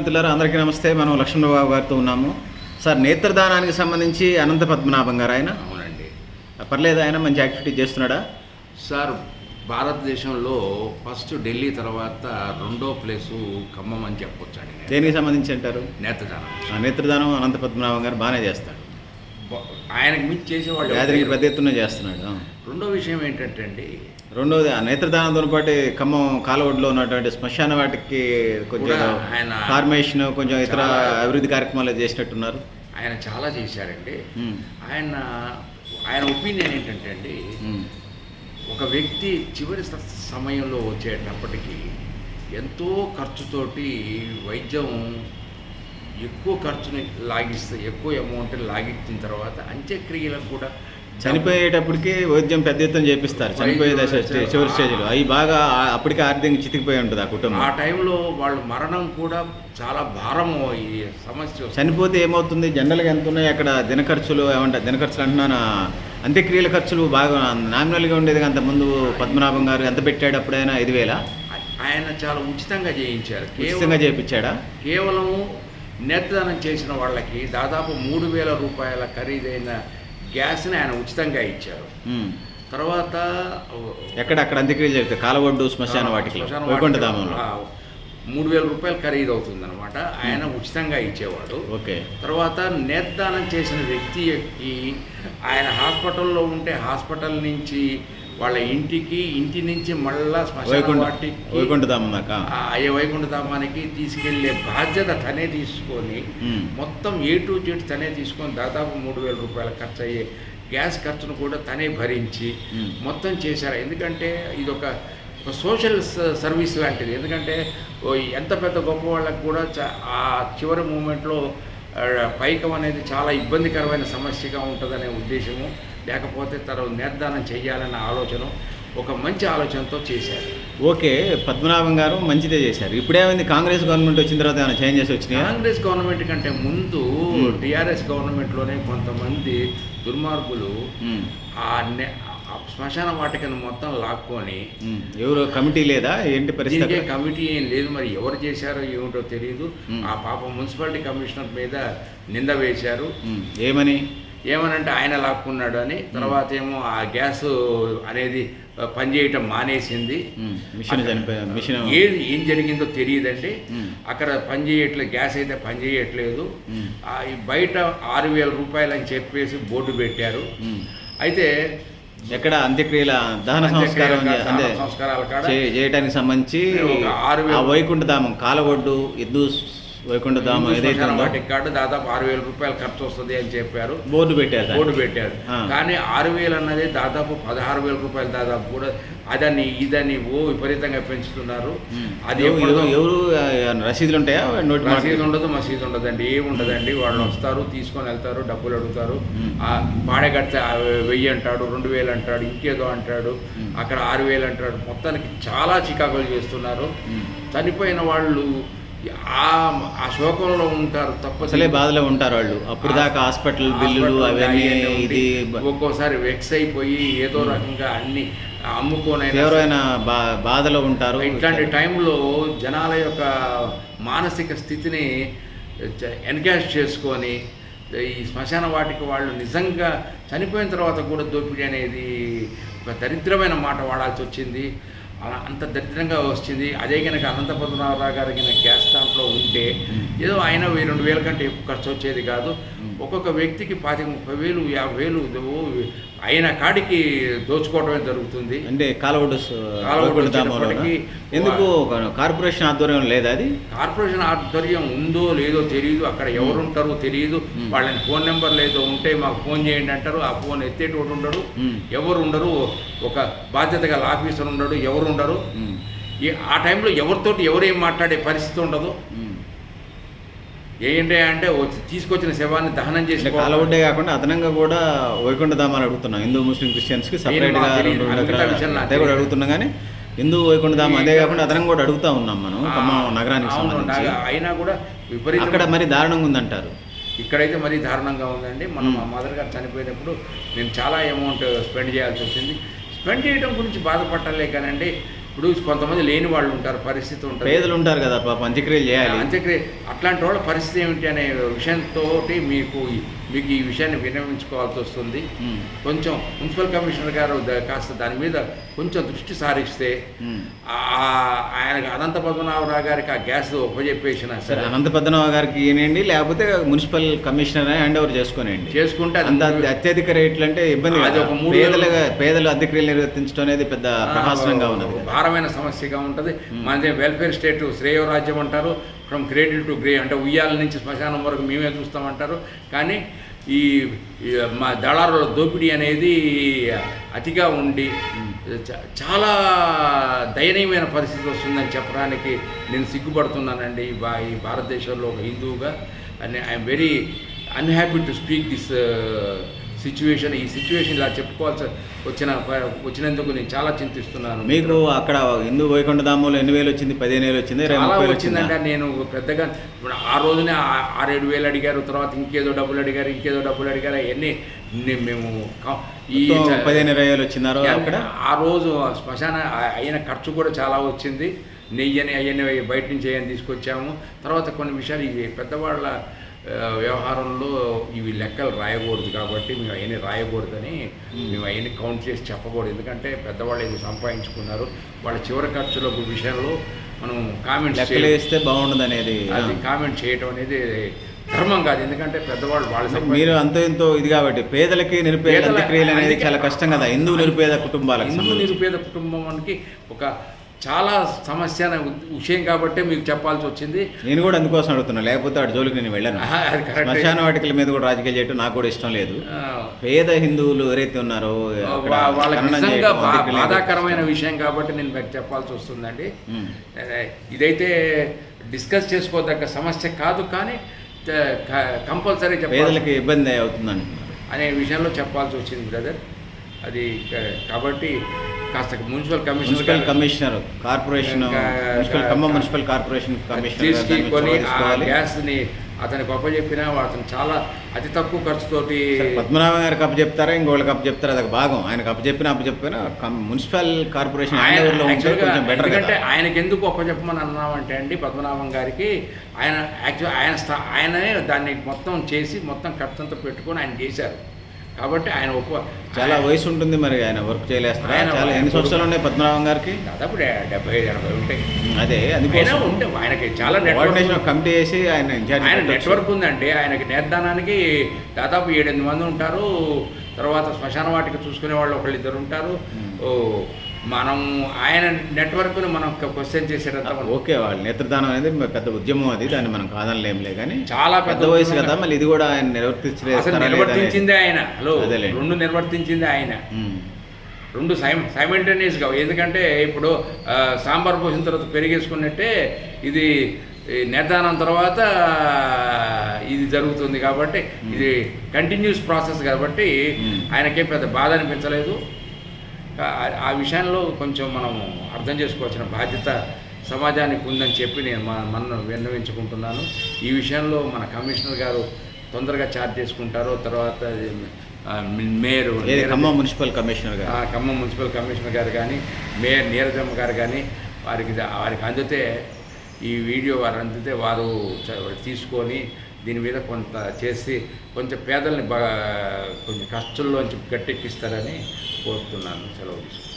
మిత్రులారా అందరికీ నమస్తే. మనం లక్ష్మణబాబు గారితో ఉన్నాము. సార్ నేత్రదానానికి సంబంధించి అనంత పద్మనాభం గారు ఆయన. అవునండి. పర్లేదు ఆయన మంచి యాక్టివిటీ చేస్తున్నాడా? సార్ భారతదేశంలో ఫస్ట్ ఢిల్లీ తర్వాత రెండో ప్లేసు ఖమ్మం అని చెప్పొచ్చండి నేను. దేనికి సంబంధించి అంటారు? నేత్రదానం. నేత్రదానం అనంత పద్మనాభం గారు బాగానే చేస్తాడు. ఆయనకు మించి చేసేవాళ్ళు పెద్ద ఎత్తున చేస్తున్నాడు. రెండో విషయం ఏంటంటే అండి రెండోది ఆ నేత్రదానంతో పాటు ఖమ్మం కాలవడ్లో ఉన్నటువంటి శ్మశాన వాటికి కొంచెం ఆయన ఫార్మేషన్ కొంచెం ఇతర అభివృద్ధి కార్యక్రమాలు చేసినట్టున్నారు. ఆయన చాలా చేశారండి. ఆయన ఆయన ఒపీనియన్ ఏంటంటే అండి ఒక వ్యక్తి చివరి సమయంలో వచ్చేటప్పటికి ఎంతో ఖర్చుతోటి వైద్యం ఎక్కువ ఖర్చుని లాగిస్తే ఎక్కువ అమౌంట్ లాగించిన తర్వాత అంత్యక్రియలకు కూడా చనిపోయేటప్పటికి వైద్యం పెద్ద ఎత్తున చేపిస్తారు. చనిపోయే దశ చివరి స్టేజ్లో. అవి బాగా అప్పటికే ఆర్థికంగా చితికిపోయి ఉంటుంది ఆ కుటుంబం. ఆ టైంలో వాళ్ళ మరణం కూడా చాలా భారం ఈ సమస్య. చనిపోతే ఏమవుతుంది? జనరల్గా ఎంత ఉన్నాయి? అక్కడ దిన ఖర్చులు ఏమంటారు దిన ఖర్చులు అంటున్నాను? అంత్యక్రియల ఖర్చులు బాగా నామినల్గా ఉండేది అంత ముందు పద్మనాభం గారు ఎంత పెట్టాడు అప్పుడైనా? ఐదు వేల? ఆయన చాలా ఉచితంగా చేయించారు. ఉచితంగా చేయించాడా? కేవలం నేత్రదానం చేసిన వాళ్ళకి దాదాపు మూడు వేల రూపాయల ఖరీదైన గ్యాస్ని ఆయన ఉచితంగా ఇచ్చారు. తర్వాత ఎక్కడ అక్కడ అంత్యక్రియలు జరుగుతాయి కాలవడ్డు శ్మశాన ఆ, మూడు వేల రూపాయలు ఖరీదు అవుతుంది అనమాట ఆయన ఉచితంగా ఇచ్చేవాడు. ఓకే. తర్వాత నేత్రదానం చేసిన వ్యక్తికి ఆయన హాస్పిటల్లో ఉంటే హాస్పిటల్ నుంచి వాళ్ళ ఇంటికి ఇంటి నుంచి మళ్ళా శ్మశాన వైకుంఠ వాటికి వైకుంఠధామం దాకా ఆ అయ్య వైకుంఠధామానికి తీసుకెళ్ళే బాధ్యత తనే తీసుకొని. మొత్తం ఏ టు జెడ్ తనే తీసుకొని దాదాపు మూడు వేల రూపాయల ఖర్చు అయ్యే గ్యాస్ ఖర్చును కూడా తనే భరించి. మొత్తం చేశారు ఎందుకంటే ఇది ఒక ఒక సోషల్ సర్వీస్ లాంటిది ఎందుకంటే ఎంత పెద్ద గొప్ప వాళ్ళకు కూడా ఆ చివరి మూమెంట్లో పైకం అనేది చాలా ఇబ్బందికరమైన సమస్యగా ఉంటుందనే ఉద్దేశము లేకపోతే తను నిర్ధారణ చేయాలన్న ఆలోచన ఒక మంచి ఆలోచనతో చేశారు ఓకే పద్మనాభం గారు మంచిదే చేశారు ఇప్పుడేమైంది కాంగ్రెస్ గవర్నమెంట్ వచ్చిన తర్వాత ఏమైనా చేంజెస్ వచ్చినాయా కాంగ్రెస్ గవర్నమెంట్ కంటే ముందు. టీఆర్ఎస్ గవర్నమెంట్లోనే కొంతమంది దుర్మార్గులు. ఆ శ్మశాన వాటికను మొత్తం లాక్కొని. ఎవరు కమిటీ లేదా ఏంటి పరిస్థితి? కమిటీ ఏం లేదు మరి ఎవరు చేశారో ఏమిటో తెలియదు. ఆ పాప మున్సిపాలిటీ కమిషనర్ మీద నింద వేశారు. ఏమని ఏమనంటే ఆయన లాక్కున్నాడు అని తర్వాత ఏమో ఆ గ్యాస్ అనేది పనిచేయటం మానేసింది. మిషన్ ఏది ఏం జరిగిందో తెలియదండి. అక్కడ పని చేయట్లేదు గ్యాస్ అయితే పని చేయట్లేదు మ్మ్. ఆ, ఈ బయట ఆరు వేల రూపాయలు అని చెప్పేసి బోర్డు పెట్టారు. అయితే ఎక్కడ అంత్యక్రియల దహన సంస్కారం సంస్కారాల చేయడానికి సంబంధించి వైకుంఠధామం కాలవడ్డు ఎద్దు వైకుంఠధామం ఏదైతే వాటికి కాడు దాదాపు ఆరు వేల రూపాయలు ఖర్చు వస్తుంది అని చెప్పారు బోర్డు పెట్టారు. బోర్డు పెట్టారు. కానీ ఆరు వేలు అన్నది దాదాపు పదహారు వేల రూపాయలు దాదాపు కూడా అదని ఇదని ఓ విపరీతంగా పెంచుతున్నారు. అది ఎవరు- రసీదులు ఉంటాయా మసీదు ఉండదు మసీదు ఉండదండి ఏమి ఉండదండి వాళ్ళు వస్తారు తీసుకొని వెళ్తారు డబ్బులు అడుగుతారు మ్మ్. ఆ పాడే కడితే ఆ వెయ్యి అంటాడు రెండు వేలు అంటాడు ఇంకేదో అంటాడు. అక్కడ ఆరు వేలు అంటాడు మొత్తానికి చాలా చికాకులు చేస్తున్నారు. చనిపోయిన వాళ్ళు ఆ శోకంలో ఉంటారు తప్ప అసలే బాధలో ఉంటారు వాళ్ళు. అప్పుడు దాకా హాస్పిటల్ బిల్లులు అవన్నీ ఇది ఒక్కోసారి వెక్స్ అయిపోయి ఏదో రకంగా అన్ని అమ్ముకోనైనా తీవ్రమైన బా బాధలో ఉంటారు. ఇట్లాంటి టైంలో జనాల యొక్క మానసిక స్థితిని ఎన్కాష్ చేసుకొని ఈ శ్మశాన వాటికి వాళ్ళు నిజంగా చనిపోయిన తర్వాత కూడా దోపిడీ అనేది ఒక దరిద్రమైన మాట వాడాల్సి వచ్చింది అలా అంత దరిద్రంగా వచ్చింది. అదే కనుక అనంత పద్మనాభరావు గారి కనుక గ్యాస్ దాంట్లో ఉంటే ఏదో ఆయన వెయ్యి రెండు వేల కంటే ఎక్కువ ఖర్చు వచ్చేది కాదు. ఒక్కొక్క వ్యక్తికి పాతిక ముప్పై వేలు యాభై వేలు ఓ అయిన కాడికి దోచుకోవడమే జరుగుతుంది. అంటే కాలవడ్డు స- కాలవడ్డు వైకుంఠధామంలోనా? వచ్చేటప్పటికి ఎందుకు కార్పొరేషన్ ఆధ్వర్యం లేదా అది? కార్పొరేషన్ ఆధ్వర్యం ఉందో లేదో తెలియదు అక్కడ ఎవరు ఉంటారో తెలియదు. వాళ్ళని ఫోన్ నెంబర్ లేదో ఉంటే మాకు ఫోన్ చేయండి అంటారు. ఆ ఫోన్ ఎత్తేటోడు ఉండడు. ఎవరు ఉండరు ఒక బాధ్యత గల ఆఫీసర్ ఉండడు ఎవరు ఉండరు ఆ టైంలో ఎవరితోటి ఎవరేం మాట్లాడే పరిస్థితి ఉండదు. ఏంటి అంటే వచ్చి- తీసుకొచ్చిన శవాన్ని దహనం చేసి కాలవడ్డే కాకుండా అదనంగా కూడా వైకుంఠధామాన్ని అడుగుతున్నాం హిందూ ముస్లిం క్రిస్టియన్స్కి సపరేట్గా మాకు తెలియదు. రెండు రెండు మిగతా ఎకరాలు విషయాలు నాకు అదే కూడా. అడుగుతున్నాం కానీ హిందూ వైకుంఠధామం అదే కాకుండా అదనంగా కూడా అడుగుతా ఉన్నాం మనం ఖమ్మం నగరానికి సంబంధించి అయినా కూడా విపరీత అక్కడ మరి దారుణంగా ఉందంటారు ఇక్కడైతే మరీ దారుణంగా ఉందండి మన. మా మదర్ గారు చనిపోయినప్పుడు నేను చాలా అమౌంట్ స్పెండ్ చేయాల్సి వచ్చింది స్పెండ్ చేయడం గురించి బాధపడలే కానండి ఇప్పుడు కొంతమంది లేని వాళ్ళు ఉంటారు పరిస్థితి ఉంటుంది. పేదలు ఉంటారు కదా పాపం అంత్యక్రియలు చేయాలి. అంత్యక్రియ అట్లాంటి వాళ్ళ పరిస్థితి ఏమిటి అనే విషయంతో మీకు మీకు ఈ విషయాన్ని విన్నవించుకోవాల్సి వస్తుంది. కొంచెం మున్సిపల్ కమిషనర్ గారు కాస్త దాని మీద కొంచెం దృష్టి సారిస్తే ఆయనకు అనంత పద్మనాభరావు గారికి ఆ గ్యాస్ ఉపజెప్పేసిన సరే అనంత పద్మనాభ గారికి ఇవ్వనండి లేకపోతే మున్సిపల్ కమిషనర్ హ్యాండ్ ఓవర్ చేసుకోనండి చేసుకుంటే అంత అత్య- అత్యధిక రేట్లు అంటే ఇబ్బంది అది. ఒక మూడు పేదలుగా పేదలు అధిక్రియలు నిర్వర్తించడం అనేది పెద్ద ప్రహాసనంగా ఉన్నది. భారమైన సమస్యగా ఉంటుంది. మనది వెల్ఫేర్ స్టేట్ శ్రేయరాజ్యం అంటారు. ఫ్రమ్ క్రేడిల్ టు గ్రే అంటే ఉయ్యాల నుంచి శ్మశానం వరకు మేమే చూస్తామంటారు. కానీ ఈ మా దళారుల దోపిడీ అనేది అతిగా ఉండి చ- చాలా దయనీయమైన పరిస్థితి వస్తుందని చెప్పడానికి నేను సిగ్గుపడుతున్నానండి. భా- ఈ భారతదేశంలో ఒక హిందువుగా and I'm very unhappy to speak this situation ఈ సిచ్యువేషన్ ఇలా చెప్పుకోవాల్సి వచ్చిన వచ్చినందుకు నేను చాలా చింతిస్తున్నాను. మీకు అక్కడ హిందూ వైకుంఠ ధామంలో ఎన్ని వేలు వచ్చింది? పదిహేను వేలు వచ్చింది? చాలా వచ్చిందంటే వచ్చిందా? నేను పెద్దగా ఇప్పుడు ఆ రోజునే ఆరేడు వేలు అడిగారు తర్వాత ఇంకేదో డబ్బులు అడిగారు ఇంకేదో డబ్బులు అడిగారు అవన్నీ మేము ఈ పదిహేను ఇరవై వేలు వచ్చినారు అక్కడ? ఆ రోజు శ్మశాన అయిన ఖర్చు కూడా చాలా వచ్చింది. నెయ్యని అయ్యని బయట నుంచి అయ్యని తీసుకొచ్చాము. తర్వాత కొన్ని విషయాలు ఇవి పెద్దవాళ్ళ వ్యవహారంలో ఇవి లెక్కలు రాయకూడదు కాబట్టి మేము అవన్నీ రాయకూడదని మేము. అవన్నీ కౌంట్ చేసి చెప్పకూడదు. ఎందుకంటే పెద్దవాళ్ళు ఇది సంపాదించుకున్నారు. వాళ్ళ చివరి ఖర్చుల విషయంలో మనం లెక్కలు వేస్తే బాగుండదు అనేది అది కామెంట్ చేయడం అనేది ధర్మం కాదు. ఎందుకంటే పెద్దవాళ్ళు వాళ్ళు మీరు అంతో ఇంతో ఇది కాబట్టి పేదలకి నిరుపేద అంత్యక్రియలు అనేది చాలా కష్టం కదా. హిందూ నిరుపేద కుటుంబాలకు హిందూ. నిరుపేద కుటుంబానికి ఒక చాలా సమస్య అనే విషయం కాబట్టి మీకు చెప్పాల్సి వచ్చింది. నేను కూడా అందుకోసం అడుగుతున్నా లేకపోతే అటు జోలికి నేను వెళ్ళను. శ్మశాన వాటికల మీద కూడా రాజకీయాలు చేయటం నాకు కూడా ఇష్టం లేదు. పేద హిందువులు ఎవరైతే ఉన్నారో వాళ్ళకి బాధాకరమైన విషయం కాబట్టి నేను మీకు చెప్పాల్సి వస్తుందండి. ఇదైతే డిస్కస్ చేసుకోదగ్గ సమస్య కాదు కానీ కంపల్సరీ పేదలకి ఇబ్బంది అవుతుంది అంటున్నారు అనే విషయంలో చెప్పాల్సి వచ్చింది బ్రదర్. అది కాబట్టి కాస్త municipal commissioner municipal commissioner corporation municipal Khammam municipal corporation commissioner తీసుకొని ఆ. గ్యాస్ని అతనికి గొప్ప చెప్పినా అతను చాలా అతి తక్కువ ఖర్చుతోటి పద్మనాభ గారికి అప్పు చెప్తారా? ఇంకోళ్ళకి అప్పు చెప్తారా? అది భాగం. ఆయనకు అప్పు చెప్పిన అప్పు చెప్పినా కమ్- మున్సిపల్ కార్పొరేషన్ ఎందుకంటే ఆయనకి ఎందుకు గొప్ప చెప్పమని అన్నామంటే అండి పద్మనాభం గారికి ఆయన యాక్చువల్ ఆయన స్థా- ఆయనే దాన్ని మొత్తం చేసి మొత్తం ఖర్చంతా పెట్టుకొని ఆయన చేశారు. కాబట్టి ఆయన ఒప్ప చాలా వయసు ఉంటుంది మరి ఆయన వర్క్ చేయలేస్తారా? ఆయన- చాలా ఎన్ని సంవత్సరాలు ఉన్నాయి పద్మనాభం గారికి? దాదాపు డెబ్బై ఐదు ఎనభై ఉంటాయి. అదే అందుకోసం. ఉంటే ఆయనకి చాలా నెట్వర్క్ కమిటీ వేసి ఆయన ఆయన. నెట్వర్క్ ఉందండి. ఆయనకి నిర్ధానానికి దాదాపు ఏడెనిమిది మంది ఉంటారు. తర్వాత శ్మశాన వాటికి చూసుకునే వాళ్ళు ఒకళ్ళు ఇద్దరు ఉంటారు. ఓ మనం ఆయన నెట్వర్క్ను మనం క్వశ్చన్ చేసేటంత మనం- ఓకే వాళ్ళు నేత్రదానం అనేది పెద్ద ఉద్యమం అది దాన్ని మనం కాదనలేంలే కానీ చాలా పెద్ద వయసు కదా మళ్ళీ ఇది కూడా ఆయన నిర్వర్తించలేదు నిర్వర్తించిందే ఆయన హలో. రెండు నిర్వర్తించిందే ఆయన. రెండు సైమ్ సైమల్టేనియస్గా ఎందుకంటే ఇప్పుడు సాంబార్ పోసిన తర్వాత పెరిగేసుకున్నట్టే ఇది ఈ నిర్ధానం తర్వాత ఇది జరుగుతుంది కాబట్టి ఇది కంటిన్యూస్ ప్రాసెస్ కాబట్టి. ఆయనకేం పెద్ద బాధ అనిపించలేదు. ఆ- ఆ విషయంలో కొంచెం మనం అర్థం చేసుకోవాల్సిన బాధ్యత సమాజానికి ఉందని చెప్పి నేను మన మన విన్నవించుకుంటున్నాను. ఈ విషయంలో మన కమిషనర్ గారు తొందరగా చార్జ్ చేసుకుంటారో తర్వాత మేయర్ ఖమ్మం మున్సిపల్ కమిషనర్ గారు. ఖమ్మం మున్సిపల్ కమిషనర్ గారు కానీ మేయర్ నీరజమ్మ గారు కానీ వారికి వారికి అందితే ఈ వీడియో వారు అందితే వారు తీసుకొని దీని మీద కొంత చేసి కొంచెం పేదల్ని బాగా కొంచెం కష్టంలోంచి గట్టెక్కిస్తారని కోరుతున్నాను. సెలవు తీసుకుంటాను